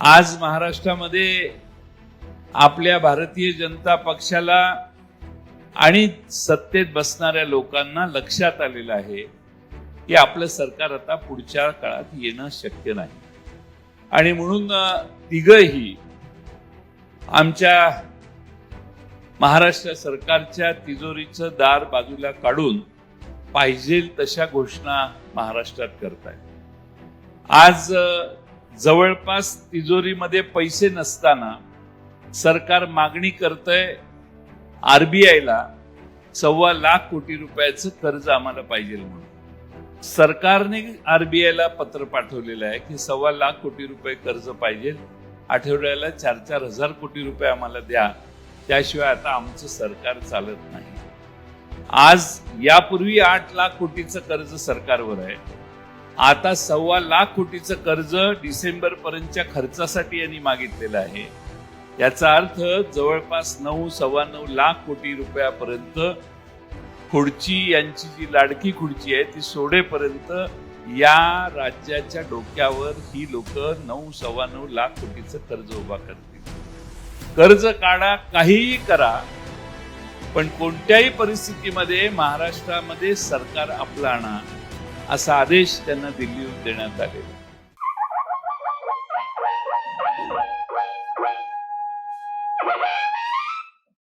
आज महाराष्ट्रामध्ये आपल्या भारतीय जनता पक्षाला आणि सत्तेत बसणाऱ्या लोकांना लक्षात आलेलं आहे की आपलं सरकार आता पुढच्या काळात येणं शक्य नाही. आणि म्हणून तिघही आमच्या महाराष्ट्र सरकारच्या तिजोरीचं दार बाजूला काढून पाहिजे तशा घोषणा महाराष्ट्रात करतायत. आज जवळपास तिजोरीमध्ये पैसे नसताना सरकार मागणी करतंय आरबीआयला सव्वा लाख कोटी रुपयाचं कर्ज आम्हाला पाहिजे म्हणून. सरकारने आरबीआयला पत्र पाठवलेलं आहे की सव्वा लाख कोटी रुपये कर्ज पाहिजे. आठवड्याला चार चार हजार कोटी रुपये आम्हाला द्या. त्याशिवाय आता आमचं सरकार चालत नाही. आज यापूर्वी आठ लाख कोटीचं कर्ज सरकारवर आहे. आता सव्वा लाख कोटीचं कर्ज डिसेंबर पर्यंतच्या खर्चासाठी यांनी मागितलेलं आहे. याचा अर्थ जवळपास नऊ सव्वा नऊ लाख कोटी रुपयापर्यंत खुर्ची यांची जी लाडकी खुर्ची आहे ती सोडेपर्यंत या राज्याच्या डोक्यावर ही लोक नऊ सव्वा नऊ लाख कोटीचं कर्ज उभा करतील. कर्ज काढा काहीही करा पण कोणत्याही परिस्थितीमध्ये महाराष्ट्रामध्ये सरकार आपलं आणा. असा आदेश त्यांना दिल्लीहून देण्यात आलेला